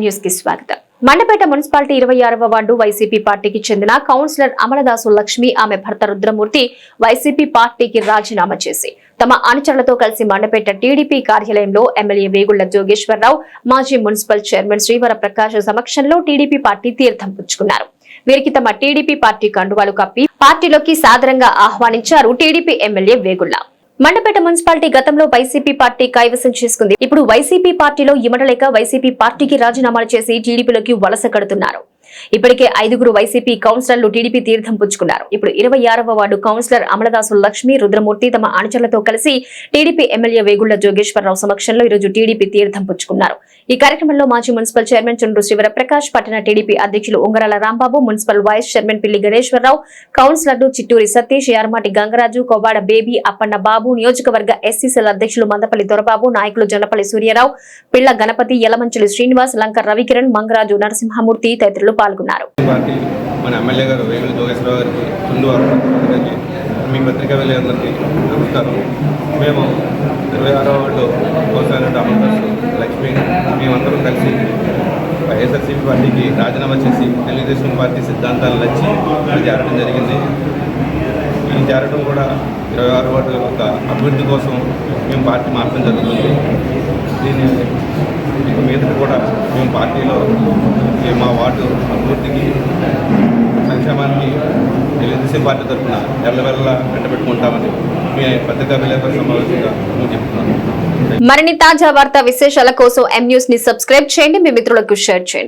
న్యూస్కి స్వాగతం. మండపేట మున్సిపాలిటీ ఇరవై ఆరవ వార్డు వైసీపీ పార్టీకి చెందిన కౌన్సిలర్ అమలదాసు లక్ష్మి ఆమె భర్త రుద్రమూర్తి వైసీపీ పార్టీకి రాజీనామా చేసి తమ అనుచరులతో కలిసి మండపేట టీడీపీ కార్యాలయంలో ఎమ్మెల్యే వేగుళ్ళ జోగేశ్వరరావు మాజీ మున్సిపల్ చైర్మన్ శ్రీవర ప్రకాశ్ సమక్షంలో టీడీపీ పార్టీ తీర్థం పుచ్చుకున్నారు. వీరికి తమ టీడీపీ పార్టీ కండువాలు కప్పి పార్టీలోకి సాదరంగా ఆహ్వానించారు TDP MLA Vegulla. Mandapeta municipality గతంలో వైసీపీ పార్టీ కైవసం చేసుకుంది. ఇప్పుడు వైసీపీ పార్టీలో ఇమడలేక వైసీపీ పార్టీకి రాజీనామాలు చేసి టీడీపీలోకి వలస కడుతున్నారు. ఇప్పటికే ఐదుగురు వైసీపీ కౌన్సిలర్లు టీడీపీ తీర్థం పుచ్చుకున్నారు. ఇప్పుడు ఇరవై ఆరవ వార్డు కౌన్సిలర్ అమలదాసు లక్ష్మి రుద్రమూర్తి తమ అనుచరులతో కలిసి టీడీపీ ఎమ్మెల్యే వేగుళ్ళ జోగేశ్వరరావు సమక్షంలో ఈరోజు టీడీపీ తీర్థం పుచ్చుకున్నారు. ఈ కార్యక్రమంలో మాజీ మున్సిపల్ చైర్మన్ చుండ్రు శివరప్రకాష్ పట్టణ టీడీపీ అధ్యక్షులు ఉంగరాల Rambabu municipal vice chairman Pilli Ganeswara Rao కౌన్సిలర్లు చిట్టూరి సతీష్ యార్మాటి గంగరాజు కొవ్వాడ బేబీ అప్పన్న బాబు నియోజకవర్గ ఎస్సీసీల అధ్యక్షులు మందపల్లి దొరబాబు నాయకులు జనపల్లి సూర్యారావు పిళ్ళ గణపతి యలమంచులి శ్రీనివాస్ లంక రవికిరణ్ మంగరాజు నరసింహమూర్తి తదితరులు పాల్గొన్నారు. పార్టీ మన ఎమ్మెల్యే గారు వేగుల జోగేశ్వరరావు గారికి చుండు గారికి మీ పత్రికా విలేకరులకి నమస్కారం. మేము ఇరవై ఆరో వార్డు కోసారెడ్డి అమర్దాస్ లక్ష్మి మేమందరం కలిసి వైఎస్ఆర్సీపీ పార్టీకి రాజీనామా చేసి తెలుగుదేశం పార్టీ సిద్ధాంతాలు నచ్చి చేరడం జరిగింది. ఈ చేరడం కూడా ఇరవై ఆరు వార్డు యొక్క అభివృద్ధి కోసం మేము పార్టీ మార్చడం జరుగుతుంది. దీన్ని ఇక మీదట కూడా మేము పార్టీలో ఈ మా వార్డు అభివృద్ధికి సంక్షేమానికి తెలుగుదేశం పార్టీ తరఫున ఎల్లవెల్ల వెంటబెట్టుకుంటామని మీ పత్రికా విలేకరుల సమావేశంగా మేము చెప్తున్నాను మరిన్ని తాజా వార్తా విశేషాల కోసం ఎం న్యూస్ని సబ్స్క్రైబ్ చేయండి. మీ మిత్రులకు షేర్ చేయండి.